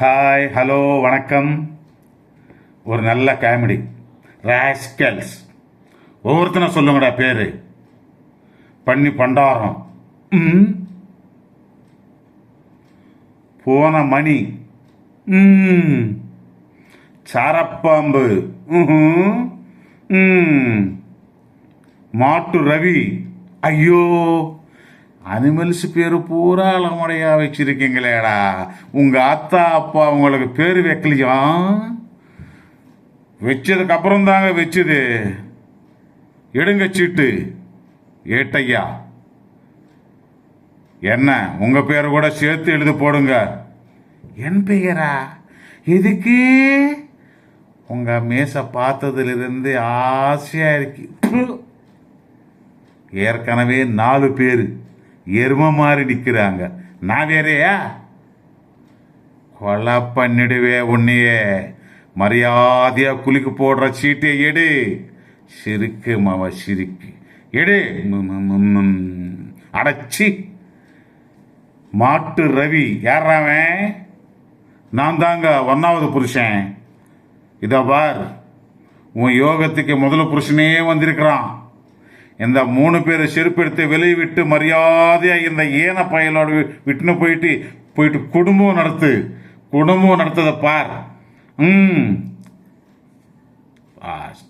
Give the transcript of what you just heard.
Hi hello வணக்கம். ஒரு நல்ல காமெடி ராஸ்கல்ஸ் ஒவ்வொருத்தனை சொல்லுங்கடா பேரு. பண்ணி பண்டாரம். போன மணி. ம். சாரப்பாம்பு. மாட்டு ரவி. ஐயோ. அனிமல்ஸ் பேர் பூரா அலமடையா வச்சிருக்கீங்களேடா. உங்க அத்தா அப்பா உங்களுக்கு பேர் வைக்கலையா? வச்சதுக்கு அப்புறம் தாங்க வச்சது. எடுங்க சீட்டு. ஏட்டையா. என்ன உங்க பேரை கூட சேர்த்து எழுதி போடுங்க. என் பெயரா? எதுக்கு? உங்க மேச பார்த்ததுலேருந்து ஆசையாக ஆசையா இருக்கு. ஏற்கனவே நாலு பேர். எரும மாதிரி நிக்கிறாங்க. நான் வேறையா கொலை பண்ணிடுவே உன்னையே. மரியாதையா குளிக்கு போடுற சீட்டை எடு. சிரிக்கு மாவ சிரிக்கு. எடு. அடைச்சி. மாட்டு ரவி. யாராவன் நான் தாங்க ஒன்னாவது புருஷன். இதோ பார். உன் யோகத்துக்கு முதல் புருஷனே வந்திருக்கிறான். இந்த மூணு பேரை செருப்பெடுத்து வெளியே விட்டு மரியாதையாக இந்த ஏன பயலோட விட்டுன்னு போயிட்டு போயிட்டு குடும்பம் நடத்து. குடும்பம் நடத்ததை பார். ம். பாஸ்ட்